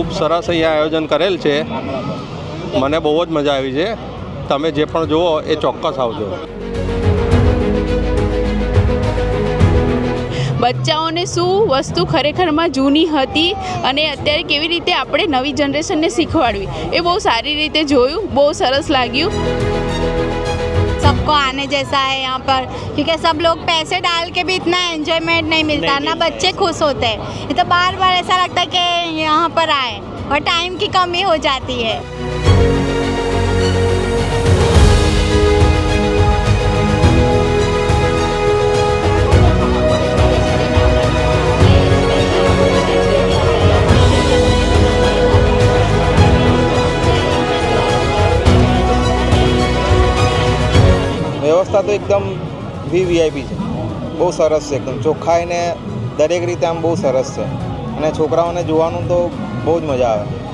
ખૂબ સરસ અહીંયા આયોજન કરેલ છે. મને બહુ જ મજા આવી છે. તમે જે પણ જુઓ એ ચોક્કસ આવજો. બચ્ચાઓને શું વસ્તુ ખરેખરમાં જૂની હતી અને અત્યારે કેવી રીતે આપણે નવી જનરેશનને શીખવાડવી? એ બહુ સારી રીતે જોયું, બહુ સરસ લાગ્યું. सबको आने जैसा है यहाँ पर क्योंकि सब लोग पैसे डाल के भी इतना एंजॉयमेंट नहीं मिलता ना बच्चे खुश होते हैं। ये तो बार बार ऐसा लगता है कि यहाँ पर आए और टाइम की कमी हो जाती है। વ્યવસ્થા તો એકદમ વીવીઆઈપી છે બહુ સરસ છે એકદમ ચોખ્ખાઈ ને દરેક રીતે આમ બહુ સરસ છે અને છોકરાઓને જોવાનું તો બહુ જ મજા આવે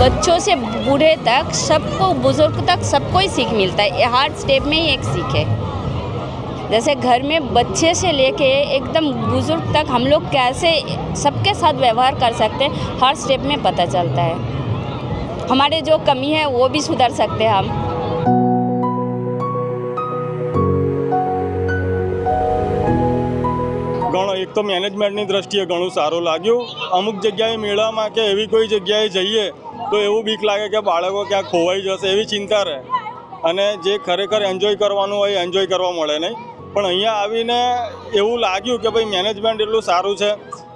बच्चों से बूढ़े तक सबको बुजुर्ग तक सबको ही सीख मिलता है ये हर स्टेप में ही एक सीख है जैसे घर में बच्चे से लेके एकदम बुजुर्ग तक हम लोग कैसे सबके साथ व्यवहार कर सकते हैं हर स्टेप में पता चलता है हमारे जो कमी है वो भी सुधर सकते हैं हम ઘણો એક તો મેનેજમેન્ટની દ્રષ્ટિએ ઘણું સારું લાગ્યું અમુક જગ્યાએ મેળામાં કે એવી કોઈ જગ્યાએ જઈએ તો એવું બીક લાગે કે બાળકો ક્યાંક ખોવાઈ જશે એવી ચિંતા રહે અને જે ખરેખર એન્જોય કરવાનું હોય એન્જોય કરવા મળે નહીં પણ અહીંયા આવીને એવું લાગ્યું કે ભાઈ મેનેજમેન્ટ એટલું સારું છે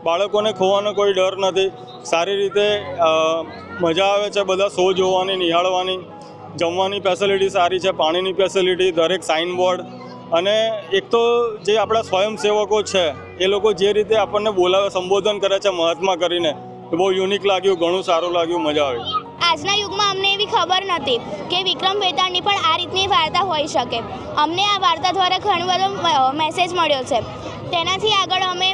બાળકોને ખોવાનો કોઈ ડર નથી સારી રીતે અ, મજા આવે છે બધા શો જોવાની, નિહાળવાની. જમવાની ફેસિલિટી સારી છે, પાણીની ફેસિલિટી દરેક સાઇનબોર્ડ અને એક તો જે આપણા સ્વયંસેવકો છે, એ લોકો જે રીતે આપણને બોલાવે સંબોધન કરે છે મહાત્મા કરીને બહુ યુનિક લાગ્યું, ઘણું સારું લાગ્યું, મજા આવી. આજના યુગમાં અમને એવી ખબર નથી કે વિક્રમ વેતાળની પણ આ રીતની વાર્તા હોઈ શકે. અમને આ વાર્તા દ્વારા ઘણો બધો મેસેજ મળ્યો છે. તેનાથી આગળ અમે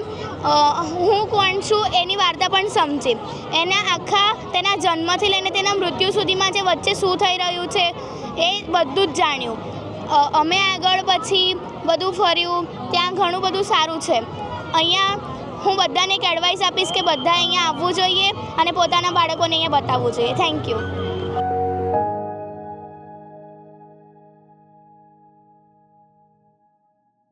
હું કોણ છું એની વાર્તા પણ સમજી. એના આખા, તેના જન્મથી લઈને તેના મૃત્યુ સુધીમાં જે વચ્ચે શું થઈ રહ્યું છે, એ બધું જ જાણ્યું. અમે આગળ પછી બધું ફર્યું, ત્યાં ઘણું બધું સારું છે. અહીંયા હું બધાને એક એડવાઇસ આપીશ કે બધા અહીંયા આવવું જોઈએ અને પોતાના બાળકોને અહીંયા બતાવવું જોઈએ. Thank you